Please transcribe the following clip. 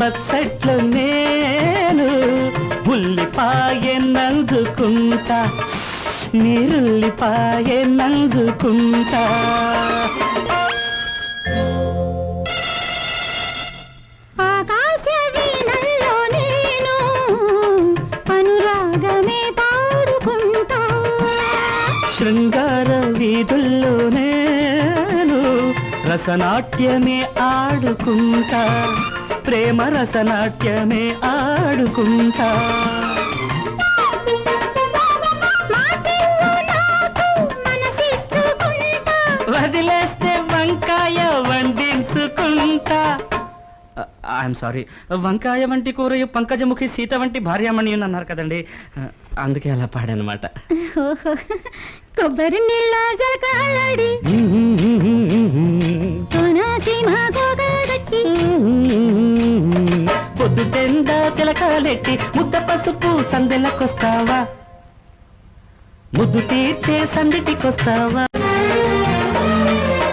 పచ్చట్లు నేను ఉల్లిపాయ నంజుకుంటా. నీరుల్లిపాయ నంజుకుంటా. ఆకాశ వీణల్లో నేను అనురాగమే పాడుకుంటా. శృంగార వీధుల్లో నేను రసనాట్యమే ఆడుకుంటా. ప్రేమ రసనాట్యమే ఆడుకుంటా. వదిలేస్తే వంకాయ వండించుకుంటా. ఐఎమ్ సారీ వంకాయ వంటి కూర పంకజముఖి సీత వంటి భార్యామణి అన్నారు కదండి. అందుకే అలా పాడనమాట. ఓహో, కొబ్బరి నీళ్ళ జలకాలడి నిండా తిలకాలెట్టి ముద్ద పసుపు సందెలకొస్తావా? ముద్దు తీర్చే సందిటికొస్తావా?